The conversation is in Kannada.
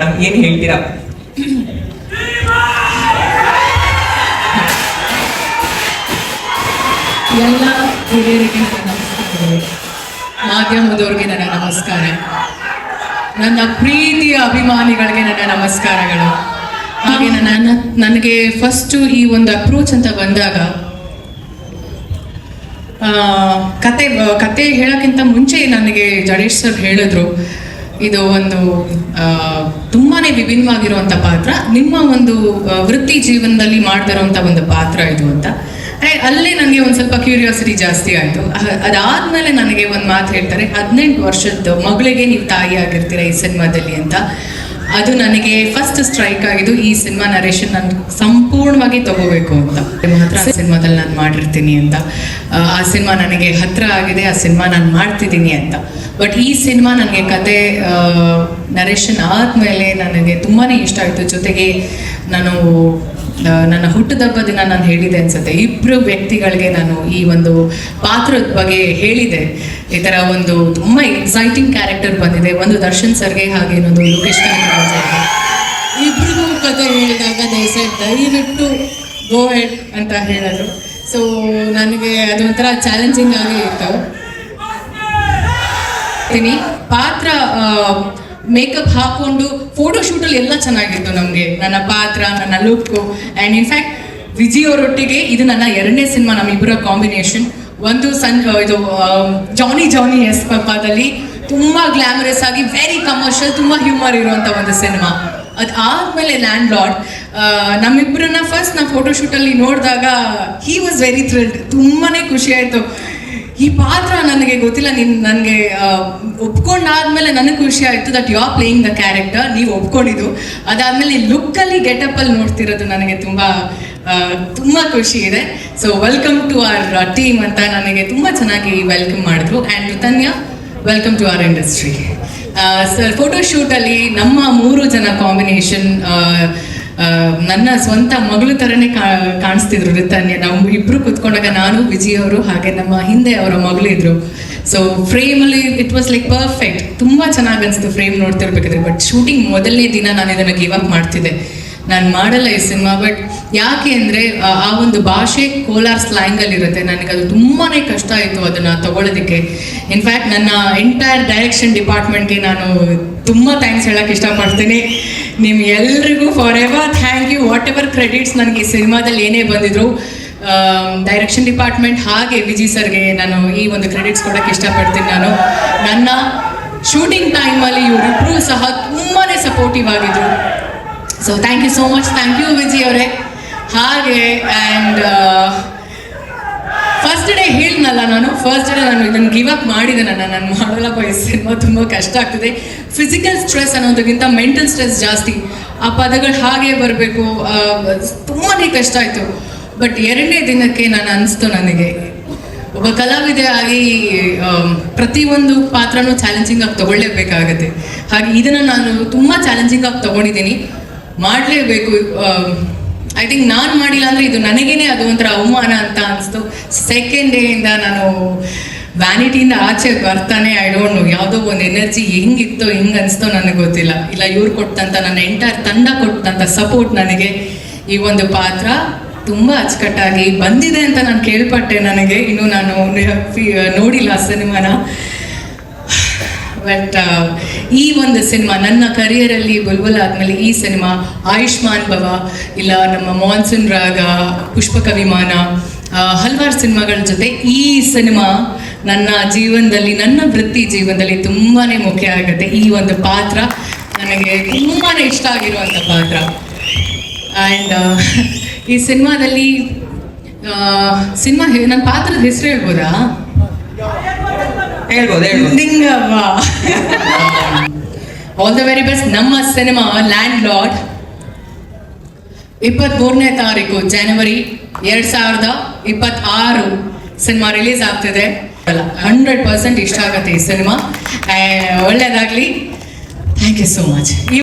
ಏನ್ ಹೇಳ್ತೀರಾ? ಎಲ್ಲ ಹಿರಿಯರಿಗೆ ನನ್ನ ಮಾಧ್ಯಮದವ್ರಿಗೆ ನನ್ನ ನಮಸ್ಕಾರ. ನನ್ನ ಪ್ರೀತಿಯ ಅಭಿಮಾನಿಗಳಿಗೆ ನನ್ನ ನಮಸ್ಕಾರಗಳು. ಹಾಗೆ ನನ್ನ ನನಗೆ ಫಸ್ಟು ಈ ಒಂದು ಅಪ್ರೋಚ್ ಅಂತ ಬಂದಾಗ ಕತೆ ಕತೆ ಹೇಳೋಕ್ಕಿಂತ ಮುಂಚೆ ನನಗೆ ಜಡೇಶ್ ಸರ್ ಹೇಳಿದ್ರು. ಇದು ಒಂದು ತುಂಬಾನೇ ವಿಭಿನ್ನವಾಗಿರುವಂಥ ಪಾತ್ರ. ನಿಮ್ಮ ಒಂದು ವೃತ್ತಿ ಜೀವನದಲ್ಲಿ ಮಾಡ್ತಿರೋಂಥ ಒಂದು ಪಾತ್ರ ಇದು ಅಂತ. ಅಲ್ಲೇ ನನಗೆ ಒಂದು ಸ್ವಲ್ಪ ಕ್ಯೂರಿಯಾಸಿಟಿ ಜಾಸ್ತಿ ಆಯಿತು. ಅದಾದ್ಮೇಲೆ ನನಗೆ ಒಂದು ಮಾತು ಹೇಳ್ತಾರೆ, ಹದಿನೆಂಟು ವರ್ಷದ ಮಗಳಿಗೆ ನೀವು ತಾಯಿ ಆಗಿರ್ತೀರ ಈ ಸಿನಿಮಾದಲ್ಲಿ ಅಂತ. ಅದು ನನಗೆ ಫಸ್ಟ್ ಸ್ಟ್ರೈಕ್ ಆಗಿದ್ದು ಈ ಸಿನಿಮಾ ನರೇಶನ್ ನಾನು ಸಂಪೂರ್ಣವಾಗಿ ತಗೋಬೇಕು ಅಂತ. ಮಾತ್ರ ಸಿನಿಮಾದಲ್ಲಿ ನಾನು ಮಾಡಿರ್ತೀನಿ ಅಂತ. ಆ, ಸಿನಿಮಾ ನನಗೆ ಹತ್ರ ಆಗಿದೆ ಆ ಸಿನಿಮಾ ನಾನು ಮಾಡ್ತಿದ್ದೀನಿ ಅಂತ. ಬಟ್ ಈ ಸಿನಿಮಾ ನನಗೆ ಕತೆ ನರೇಶನ್ ಆದಮೇಲೆ ನನಗೆ ತುಂಬಾ ಇಷ್ಟ ಆಯಿತು. ಜೊತೆಗೆ ನಾನು ನನ್ನ ಹುಟ್ಟದಬ್ಬ ದಿನ ನಾನು ಹೇಳಿದೆ ಅನ್ಸುತ್ತೆ. ಇಬ್ರು ವ್ಯಕ್ತಿಗಳಿಗೆ ನಾನು ಈ ಒಂದು ಪಾತ್ರದ ಬಗ್ಗೆ ಹೇಳಿದೆ. ಈ ಥರ ಒಂದು ತುಂಬ ಎಕ್ಸೈಟಿಂಗ್ ಕ್ಯಾರೆಕ್ಟರ್ ಬಂದಿದೆ. ಒಂದು ದರ್ಶನ್ ಸರ್ಗೆ ಹಾಗೆ ಇನ್ನೊಂದು ಲೋಕೇಶ್ ಕನಕರಾಜ್. ಇಬ್ರಿಗೂ ಕತೆ ಹೇಳಿದಾಗ ದಯವಿಟ್ಟು ಗೋ ಹೆಡ್ ಅಂತ ಹೇಳೋದು. ಸೊ ನನಗೆ ಅದೊಂಥರ ಚಾಲೆಂಜಿಂಗ್ ಆಗಿ ಇತ್ತು. ಪಾತ್ರ ಮೇಕಪ್ ಹಾಕೊಂಡು ಫೋಟೋ ಶೂಟಲ್ಲಿ ಎಲ್ಲ ಚೆನ್ನಾಗಿತ್ತು ನಮಗೆ. ನನ್ನ ಪಾತ್ರ, ನನ್ನ ಲುಕ್ಕು ಆ್ಯಂಡ್ ಇನ್ಫ್ಯಾಕ್ಟ್ ವಿಜಿ ಅವರೊಟ್ಟಿಗೆ ಇದು ನನ್ನ ಎರಡನೇ ಸಿನಿಮಾ ನಮ್ಮಿಬ್ಬರ ಕಾಂಬಿನೇಷನ್ ಒಂದು ಸನ್ ಇದು ಜಾನಿ ಜಾನಿ ಎಸ್ ಪಪ್ಪದಲ್ಲಿ ತುಂಬ ಗ್ಲಾಮರಸ್ ಆಗಿ ವೆರಿ ಕಮರ್ಷಿಯಲ್ ತುಂಬ ಹ್ಯೂಮರ್ ಇರುವಂಥ ಒಂದು ಸಿನಿಮಾ ಅದಾದ್ಮೇಲೆ ಲ್ಯಾಂಡ್ ಲಾರ್ಡ್ ನಮ್ಮಿಬ್ಬರನ್ನ ಫಸ್ಟ್ ನಾ ಫೋಟೋಶೂಟಲ್ಲಿ ನೋಡಿದಾಗ ಹಿ ವಾಸ್ ವೆರಿ ಥ್ರಿಲ್ಡ್ ತುಂಬಾ ಖುಷಿ ಆಯಿತು. ಈ ಪಾತ್ರ ನನಗೆ ಗೊತ್ತಿಲ್ಲ, ನಿನ್ ನನಗೆ ಒಪ್ಕೊಂಡಾದ್ಮೇಲೆ ನನಗೆ ಖುಷಿ ಆಯಿತು that you are playing the character ನೀವು ಒಪ್ಕೊಂಡಿದ್ದು. ಅದಾದ್ಮೇಲೆ ಲುಕ್ಕಲ್ಲಿ ಗೆಟಪ್ಪಲ್ಲಿ ನೋಡ್ತಿರೋದು ನನಗೆ ತುಂಬ ತುಂಬ ಖುಷಿ ಇದೆ. So welcome to our team ಅಂತ ನನಗೆ ತುಂಬ ಚೆನ್ನಾಗಿ ವೆಲ್ಕಮ್ ಮಾಡಿದ್ರು. And Ruthanya welcome to our industry sir ಫೋಟೋಶೂಟಲ್ಲಿ ನಮ್ಮ ಮೂರು ಜನ ಕಾಂಬಿನೇಷನ್ ನನ್ನ ಸ್ವಂತ ಮಗಳು ಥರನೇ ಕಾಣಿಸ್ತಿದ್ರು ರಿತನ್ಯ ನಾವು ಇಬ್ರು ಕುತ್ಕೊಂಡಾಗ ನಾನು ವಿಜಯ್ ಅವರು, ಹಾಗೆ ನಮ್ಮ ಹಿಂದೆ ಅವರ ಮಗಳು ಇದ್ರು. ಸೊ ಫ್ರೇಮಲ್ಲಿ ಇಟ್ ವಾಸ್ ಲೈಕ್ ಪರ್ಫೆಕ್ಟ್ ತುಂಬ ಚೆನ್ನಾಗಿ ಅನಿಸ್ತು ಫ್ರೇಮ್ ನೋಡ್ತಿರ್ಬೇಕಿದ್ರೆ. ಬಟ್ ಶೂಟಿಂಗ್ ಮೊದಲನೇ ದಿನ ನಾನು ಇದನ್ನು ಗಿವ್ ಅಪ್ ಮಾಡ್ತಿದ್ದೆ. ನಾನು ಮಾಡಲ್ಲ ಈ ಸಿನಿಮಾ ಬಟ್ ಯಾಕೆ ಅಂದರೆ, ಆ ಒಂದು ಭಾಷೆ ಕೋಲಾರ್ ಸ್ಲ್ಯಾಂಗಲ್ಲಿರುತ್ತೆ. ನನಗೆ ಅದು ತುಂಬಾ ಕಷ್ಟ ಆಯಿತು ಅದನ್ನು ತಗೊಳ್ಳೋದಕ್ಕೆ ಇನ್ಫ್ಯಾಕ್ಟ್ ನನ್ನ ಎಂಟೈರ್ ಡೈರೆಕ್ಷನ್ ಡಿಪಾರ್ಟ್ಮೆಂಟ್ಗೆ ನಾನು ತುಂಬ ಥ್ಯಾಂಕ್ಸ್ ಹೇಳೋಕ್ಕೆ ಇಷ್ಟಪಡ್ತೀನಿ. ನಿಮ್ಮ ಎಲ್ರಿಗೂ forever thank you whatever credits ನನಗೆ ಈ ಸಿನಿಮಾದಲ್ಲಿ ಏನೇ ಬಂದಿದ್ರು ಡೈರೆಕ್ಷನ್ ಡಿಪಾರ್ಟ್ಮೆಂಟ್ ಹಾಗೆ ವಿಜಿ ಸರ್ಗೆ ನಾನು ಈ ಒಂದು ಕ್ರೆಡಿಟ್ಸ್ ಕೊಡೋಕ್ಕೆ ಇಷ್ಟಪಡ್ತೀನಿ ನಾನು. ನನ್ನ ಶೂಟಿಂಗ್ ಟೈಮಲ್ಲಿ ಇವರಿಬ್ಬರೂ ಸಹ ತುಂಬಾ ಸಪೋರ್ಟಿವ್ ಆಗಿದ್ರು. So thank you so much thank you Viji ಅವರೇ. ಹಾಗೆ ಆ್ಯಂಡ್ ಫಸ್ಟ್ ಡೇ ಹೇಳಿದ್ನಲ್ಲ ನಾನು. ಫಸ್ಟ್ ಡೇ ನಾನು ಇದನ್ನು ಗಿವ್ ಅಪ್ ಮಾಡಿದೆ ನನ್ನ. ನಾನು ಮಾಡಲ್ಲ ಸಿನಿಮಾ ತುಂಬ ಕಷ್ಟ ಆಗ್ತದೆ. ಫಿಸಿಕಲ್ ಸ್ಟ್ರೆಸ್ ಅನ್ನೋದಕ್ಕಿಂತ ಮೆಂಟಲ್ ಸ್ಟ್ರೆಸ್ ಜಾಸ್ತಿ. ಆ ಪದಗಳು ಹಾಗೆ ಬರಬೇಕು. ತುಂಬಾ ಕಷ್ಟ ಆಯಿತು. ಬಟ್ ಎರಡನೇ ದಿನಕ್ಕೆ ನಾನು ಅನಿಸ್ತು ನನಗೆ. ಒಬ್ಬ ಕಲಾವಿದೆ ಆಗಿ ಆಮ್, ಪ್ರತಿಯೊಂದು ಪಾತ್ರನೂ ಚಾಲೆಂಜಿಂಗ್ ಆಗಿ ತಗೊಳ್ಳೇಬೇಕಾಗತ್ತೆ. ಹಾಗೆ ಇದನ್ನು ನಾನು ತುಂಬ ಚಾಲೆಂಜಿಂಗ್ ಆಗಿ ತಗೊಂಡಿದ್ದೀನಿ. ಮಾಡಲೇಬೇಕು. ಐ ಥಿಂಕ್ ನಾನು ಮಾಡಿಲ್ಲ ಅಂದರೆ ಇದು ನನಗೇನೆ ಅದು ಒಂಥರ ಅವಮಾನ ಅಂತ ಅನಿಸ್ತು. ಸೆಕೆಂಡ್ ಡೇಯಿಂದ ನಾನು ವ್ಯಾನಿಟಿಯಿಂದ ಆಚೆ ಬರ್ತಾನೆ ಐ ಡೋಂಟ್ ನೋ ಯಾವುದೋ ಒಂದು ಎನರ್ಜಿ ಹೆಂಗಿತ್ತೋ, ಹೆಂಗೆ ಅನಿಸ್ತೋ ನನಗೆ ಗೊತ್ತಿಲ್ಲ. ಇಲ್ಲ, ಇವ್ರು ಕೊಟ್ಟಂಥ ನನ್ನ ಎಂಟೈರ್ ತಂಡ ಕೊಟ್ಟಂಥ ಸಪೋರ್ಟ್ ನನಗೆ ಈ ಒಂದು ಪಾತ್ರ ತುಂಬ ಅಚ್ಚುಕಟ್ಟಾಗಿ ಬಂದಿದೆ ಅಂತ ನಾನು ಕೇಳ್ಪಟ್ಟೆ ನನಗೆ. ಇನ್ನು ನಾನು ನೋಡಿಲ್ಲ ಸಿನಿಮಾನ. ಬಟ್ ಈ ಒಂದು ಸಿನಿಮಾ, ನನ್ನ ಕರಿಯರಲ್ಲಿ ಬುಲ್ಬುಲ್ ಆದಮೇಲೆ ಈ ಸಿನಿಮಾ, ಆಯುಷ್ಮಾನ್ ಭವ, ಇಲ್ಲ ನಮ್ಮ ಮಾನ್ಸೂನ್ ರಾಗ, ಪುಷ್ಪಕ ವಿಮಾನ ಹಲವಾರು ಸಿನಿಮಾಗಳ ಜೊತೆ ಈ ಸಿನಿಮಾ ನನ್ನ ಜೀವನದಲ್ಲಿ, ನನ್ನ ವೃತ್ತಿ ಜೀವನದಲ್ಲಿ ತುಂಬಾ ಮುಖ್ಯ ಆಗುತ್ತೆ. ಈ ಒಂದು ಪಾತ್ರ ನನಗೆ ತುಂಬಾ ಇಷ್ಟ ಆಗಿರುವಂಥ ಪಾತ್ರ. ಆ್ಯಂಡ್ ಈ ಸಿನಿಮಾದಲ್ಲಿ ಸಿನಿಮಾ ನನ್ನ ಪಾತ್ರದ ಹೆಸರು ಹೇಳ್ಬೋದಾ? ಹೇಳ್ಬೋದು ಹೇಳ್ಬೋದು. ಆಲ್ ದ ವೆರಿ ಬೆಸ್ಟ್ ನಮ್ಮ ಸಿನಿಮಾ ಲ್ಯಾಂಡ್ ಲಾರ್ಡ್ ಇಪ್ಪತ್ಮೂರನೇ ತಾರೀಕು ಜನವರಿ ಎರಡ್ ಸಾವಿರದ ಇಪ್ಪತ್ತಾರು ಸಿನಿಮಾ ರಿಲೀಸ್ ಆಗ್ತಿದೆ. ಅಲ್ಲ ಹಂಡ್ರೆಡ್ ಪರ್ಸೆಂಟ್ ಇಷ್ಟ ಆಗುತ್ತೆ ಈ ಸಿನಿಮಾ ಒಳ್ಳೇದಾಗ್ಲಿ. Thank you so much